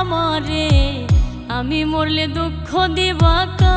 আমারে আমি মরলে দুঃখ দিবা কা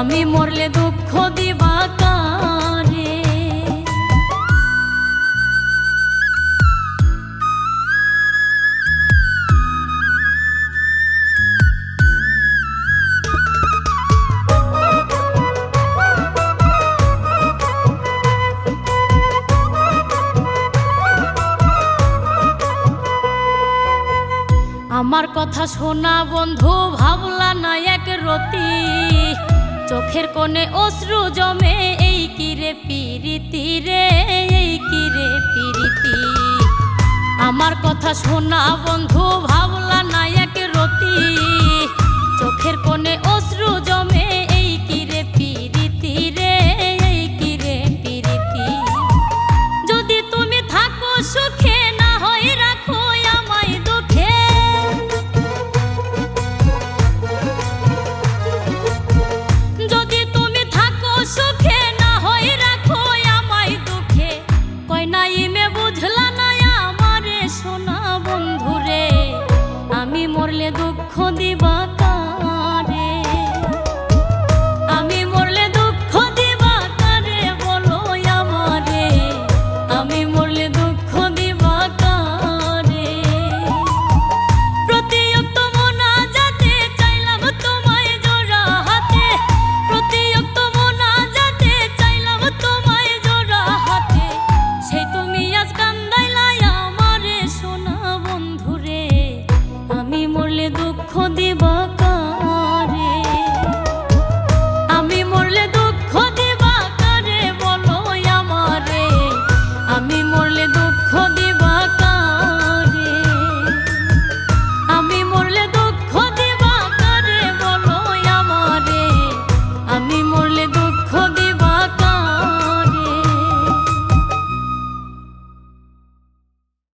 আমি মরলে দুঃখ দিবা কারে? আমার কথা শোনা বন্ধু ভাবলা না এক রতি। চোখের কোণে অশ্রু জমে, এই কিরে পিরিতি রে, এই কিরে পিরিতি? আমার কথা শোনা বন্ধু